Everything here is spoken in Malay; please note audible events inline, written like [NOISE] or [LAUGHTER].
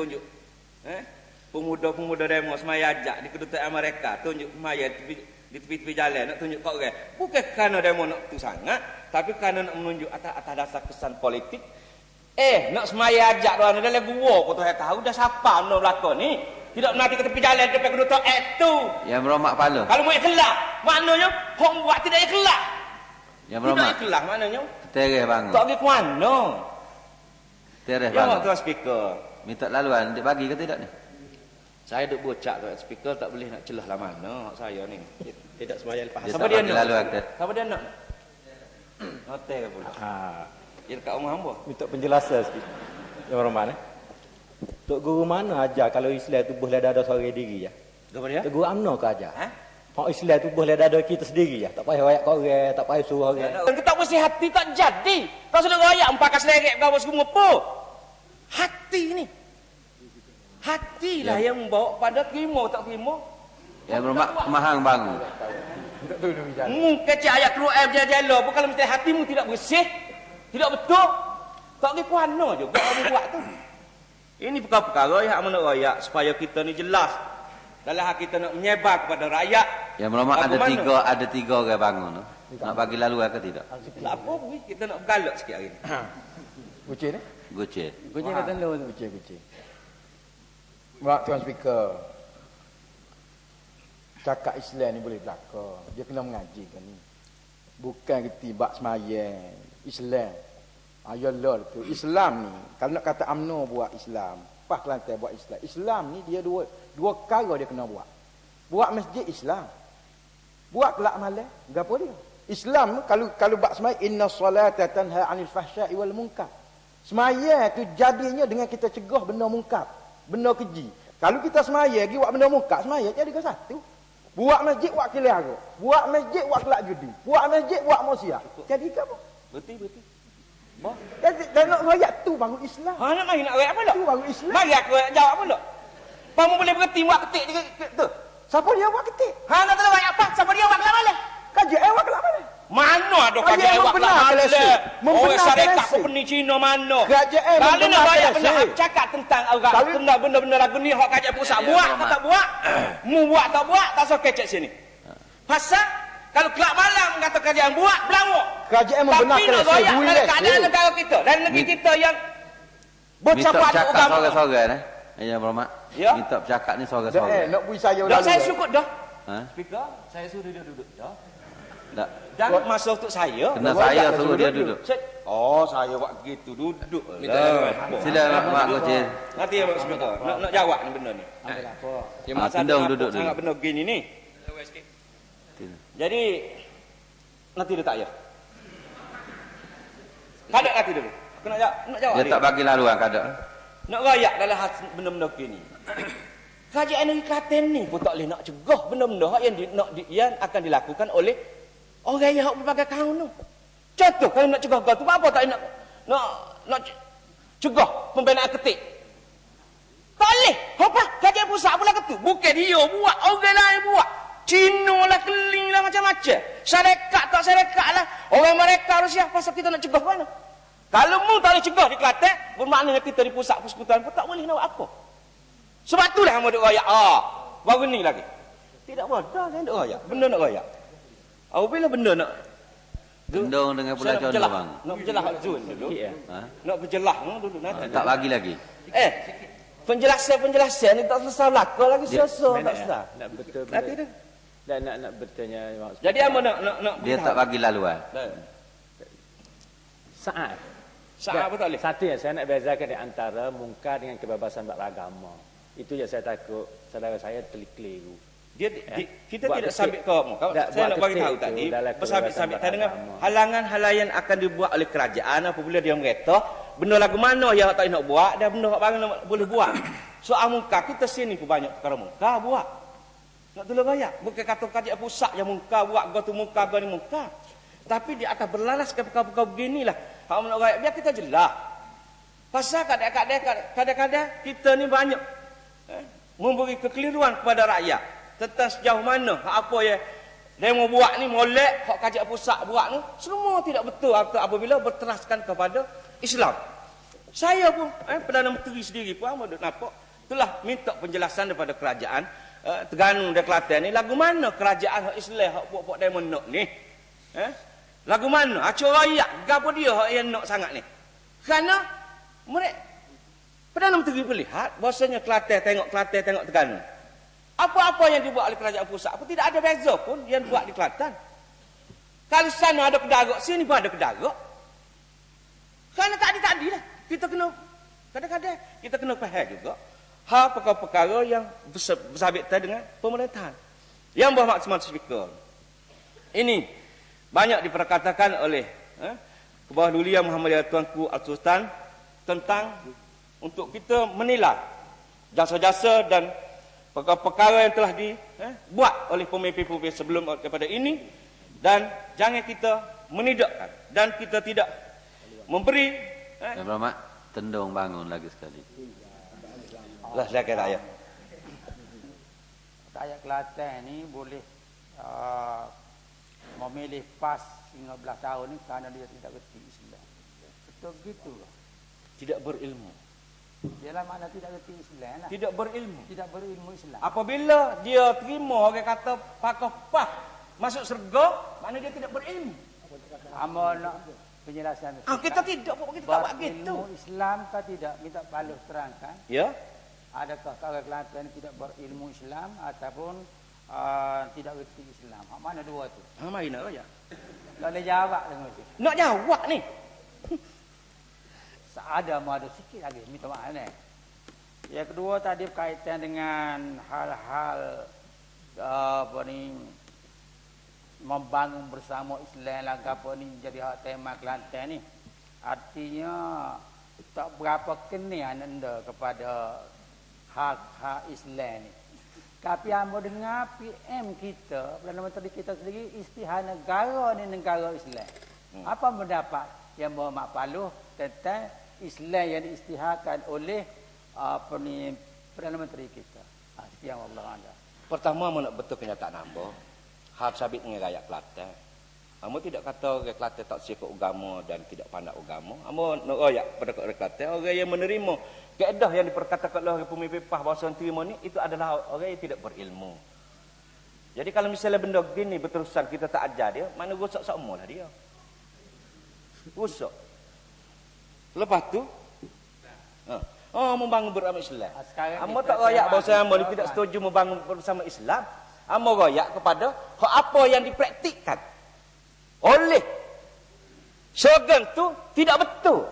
tunjuk. Eh? Pemuda-pemuda demo semaya ajak di kedutaan mereka tunjuk semaya di, tepi-tepi jalan nak tunjuk kau orang. Bukan kerana demo nak tu sangat, tapi kerana nak menunjuk atas, atas dasar kesan politik. Eh, nak semaya ajak orang dalam gua kau tu tahu dah siapa nak berlaku ni. Tidak nanti ke tepi jalan depan kedutaan eh tu. Yang beromak pala. Kalau mau ikhlas, maknanya hok buat tidak ikhlas. Yang Tidak beromak. ikhlas maknanya. Tereh bangun. Tak pergi ke mana? Tereh Ya, bangun. tuan speaker. Minta laluan dia bagi ke tidak ni? Saya duk bocak tu speaker tak boleh nak celah lah mana hak saya ni. Tidak semuanya lepas. Dia Siapa tak dia nak? laluan ke? Siapa dia nak? Hotel pula. Ha, Dia dekat rumah hamba. minta penjelasan sikit. Yang Roman eh. Tok guru mana ajar kalau Islam tu boleh ada seorang diri ya? Apa dia? Tok guru amno ke ajar? Ha? Hak Islam tu boleh ada kita sendiri ya. Tak payah royak kau orang, tak payah suruh orang. Dan kita mesti hati tak jadi. Kau sudah royak empat kas lerek kau semua apa? Hati ni. Hatilah yang membawa pada terima tak terima. Yang beromak mahang bangun. Mu kecil ayat keluar air jala pun kalau mesti hatimu tidak bersih, tidak betul, tak pergi kuana juga kamu buat tu. Ini perkara-perkara yang nak royak supaya kita ni jelas. Dalam hak kita nak menyebar kepada rakyat. Yang beromak Apa ada mana? tiga ada tiga orang bangun tu. Nak bagi laluan ke tidak? Tak apa kita nak bergalak sikit hari ni. Kucing ni? Goceh. Kucing kata lu kucing kucing. Mak tuan speaker. Cakap Islam ni boleh belaka. Dia kena mengaji kan ni. Bukan kerti bak semayang. Islam. Ayalah tu. Islam ni. Kalau nak kata UMNO buat Islam. Pas Kelantan buat Islam. Islam ni dia dua dua perkara dia kena buat. Buat masjid Islam. Buat kelak malam. Gapo dia? Islam kalau kalau bak semayang. Inna salata tanha anil fahsya'i wal munkar. Semaya tu jadinya dengan kita cegah benda mungkar, benda keji. Kalau kita semaya pergi buat benda mungkar, semaya jadi ke satu. Buat masjid buat kelihara. Buat masjid buat kelak judi. Buat masjid buat maksiat. Jadi ke apa? Betul betul. Jadi dan nak royak tu bangun Islam. Ha nak mari nak royak apa tak? Tu bangun Islam. Mari aku jawab tak? Kamu boleh berhenti buat ketik juga tu. Siapa dia buat ketik? Ha nak tahu apa? Siapa dia buat kelak malam? Kaji eh buat kelak mana? Ada Kerajaan awak membenarkan malam? lesson. Orang Membenarkan syarikat lesson. company Cina mana? Kerajaan Kalau nak membenarkan royak lesson. benda cakap tentang orang Kalau- tentang benda-benda lagu ni hak kajian pusat Ya, buat ya, atau tak buat? [CLEARS THROAT] Mu buat tak buat tak usah kecek sini. Pasal kalau kelak malam kata kajian buat belanguk. Kerajaan Tapi membenarkan nak lesson. royak Bui dalam keadaan negara kita dan negeri kita yang Minta bercampur bercakap agama. sorang-sorang eh. Yang beromak. Ya. Minta bercakap ni Dah eh, sorang-sorang. nak bui saya Dah saya dah. syukur dah. Ha? Speaker, saya suruh dia duduk dah. Tak. Dan masa untuk saya Kena saya suruh dia duduk. Saya- Oh, saya buat gitu duduk. Minta lah. Sila mak goceh. Nanti ya Pak Speaker. Nak, nak jawab ni benda ni. Ambil apa? Masa tendang tu duduk nampak sangat dulu. benda gini ni. Jadi nanti dia tak ya. Kadang nanti dulu. Aku nak jawab, nak jawab Dia dia. tak bagi laluan kadang. Nak rayak dalam benda-benda gini. [COUGHS] Kerajaan negeri Kelantan ni pun tak boleh nak cegah benda-benda hak yang di, nak di, yang akan dilakukan oleh orang yang berbagai kaum tu. Contoh kalau nak cegah kau tu apa tak nak nak nak ce- cegah pembinaan ketik. Tak boleh. Apa? Kerajaan pusat pula ketu. Bukan dia buat, orang lain buat. Cina lah, keling lah, macam-macam. Syarikat tak syarikat lah. Orang mereka Rusia, pasal kita nak cegah mana? Kalau mu tak boleh cegah di Kelantan, bermaknanya kita di pusat persekutuan pun tak boleh nak buat apa. Sebab itulah yang duk royak. Ah, baru ni lagi. Tidak bodoh kan duk royak. Benda nak royak. Apabila benda nak Gendong dengan pula contoh berjelah. bang. Nak berjelah hak Zul dulu. Ya. Ha? Nak berjelah no, dulu nanti. Tak bagi lagi. Eh, penjelasan-penjelasan ni tak selesai belaka lagi selesai tak selesai. nak betul Nanti tu. Dan nak nak bertanya maksud. Jadi apa nak nak nak Dia tak bagi laluan. saat. Saat apa tak boleh? Satu yang saya nak bezakan di antara mungkar dengan kebebasan beragama. Itu yang saya takut saudara saya terkeliru. Dia di, kita Buat tidak sabit kau mu. Kau- Saya nak bagi tahu tadi, dalam bersabit-sabit kebebasan dengan beragama. halangan-halangan yang akan dibuat oleh kerajaan apabila dia mereta, benda lagu mana yang tak nak buat dan benda hak barang nak boleh buat. Soal muka kita sini pun banyak perkara muka buat. Nak tolong banyak. Bukan kata kerajaan pusat yang muka buat, gua tu muka, gua ni muka. Tapi dia akan berlalas ke perkara-perkara beginilah. Hak nak rakyat biar kita jelas. Pasal kadang-kadang kadang-kadang kita ni banyak eh, memberi kekeliruan kepada rakyat tentang sejauh mana hak apa yang demo buat ni molek hak kajian pusat buat ni semua tidak betul apabila berteraskan kepada Islam. Saya pun eh, Perdana Menteri sendiri pun duk nampak telah minta penjelasan daripada kerajaan eh, Terengganu dan Kelantan ni lagu mana kerajaan hak Islam hak puak-puak demo nak ni? Eh? Lagu mana? Acur rakyat gapo dia hak yang nak sangat ni? Kerana mereka Perdana Menteri melihat bahasanya Kelantan tengok Kelantan tengok Terengganu. Apa-apa yang dibuat oleh kerajaan pusat pun tidak ada beza pun yang buat di Kelantan. Kalau sana ada kedarak, sini pun ada kedarak. Kerana tadi-tadi lah. Kita kena, kadang-kadang kita kena faham juga. Hal perkara-perkara yang bersahabat dengan pemerintahan. Yang bermaksud speaker. Ini banyak diperkatakan oleh eh, Kebawah Lulia Muhammadiyah Tuanku Al-Sultan tentang untuk kita menilai jasa-jasa dan perkara-perkara yang telah dibuat eh, oleh pemimpin-pemimpin sebelum daripada ini dan jangan kita menidakkan dan kita tidak memberi eh. Dan Mak, tendung bangun lagi sekali. Lah saya kata ya. Rakyat Kelantan ni boleh uh, memilih PAS 15 tahun ni kerana dia tidak kerti Islam. Betul gitu. Tidak berilmu. Ialah makna tidak reti Islam lah. Tidak berilmu. Tidak berilmu Islam. Apabila dia terima orang kata pakoh pah masuk surga, mana dia tidak berilmu. Amo nak penjelasan. Ah, kita tidak buat kita tak buat gitu. Islam kah tidak? Minta balus terangkan. Ya. Adakah orang Kelantan tidak berilmu Islam ataupun uh, tidak reti Islam? Hak mana dua tu? Ha mari nak raya. Boleh jawab dengan tu. Nak jawab ni. Ada mau ada sikit lagi minta maaf ni. Yang kedua tadi berkaitan dengan hal-hal apa ni membangun bersama Islam lah apa ni jadi hak tema Kelantan ni. Artinya tak berapa kena anda kepada hak-hak Islam ni. Tapi amba dengar PM kita, Perdana Menteri kita sendiri istihad negara ni negara Islam. Hmm. Apa pendapat yang Muhammad Paluh tentang Islam yang diisytiharkan oleh apa ni Perdana Menteri kita. Ha, sekian Allah anda. Pertama mana betul kenyataan hamba. Hak sabit dengan rakyat Kelantan. Hamba tidak kata orang Kelantan tak siap agama dan tidak pandai agama. Hamba nak rakyat pada orang Kelantan orang yang menerima keedah yang diperkatakan oleh pemimpin PAH bahasa terima ni itu adalah orang yang tidak berilmu. Jadi kalau misalnya benda gini berterusan kita tak ajar dia, mana rosak semua lah dia. Rosak. Lepas tu ha. Oh membangun bersama Islam. Ha, Amba tak royak bahawa amba tidak setuju membangun bersama Islam. Amba royak kepada apa yang dipraktikkan oleh Shogun tu tidak betul.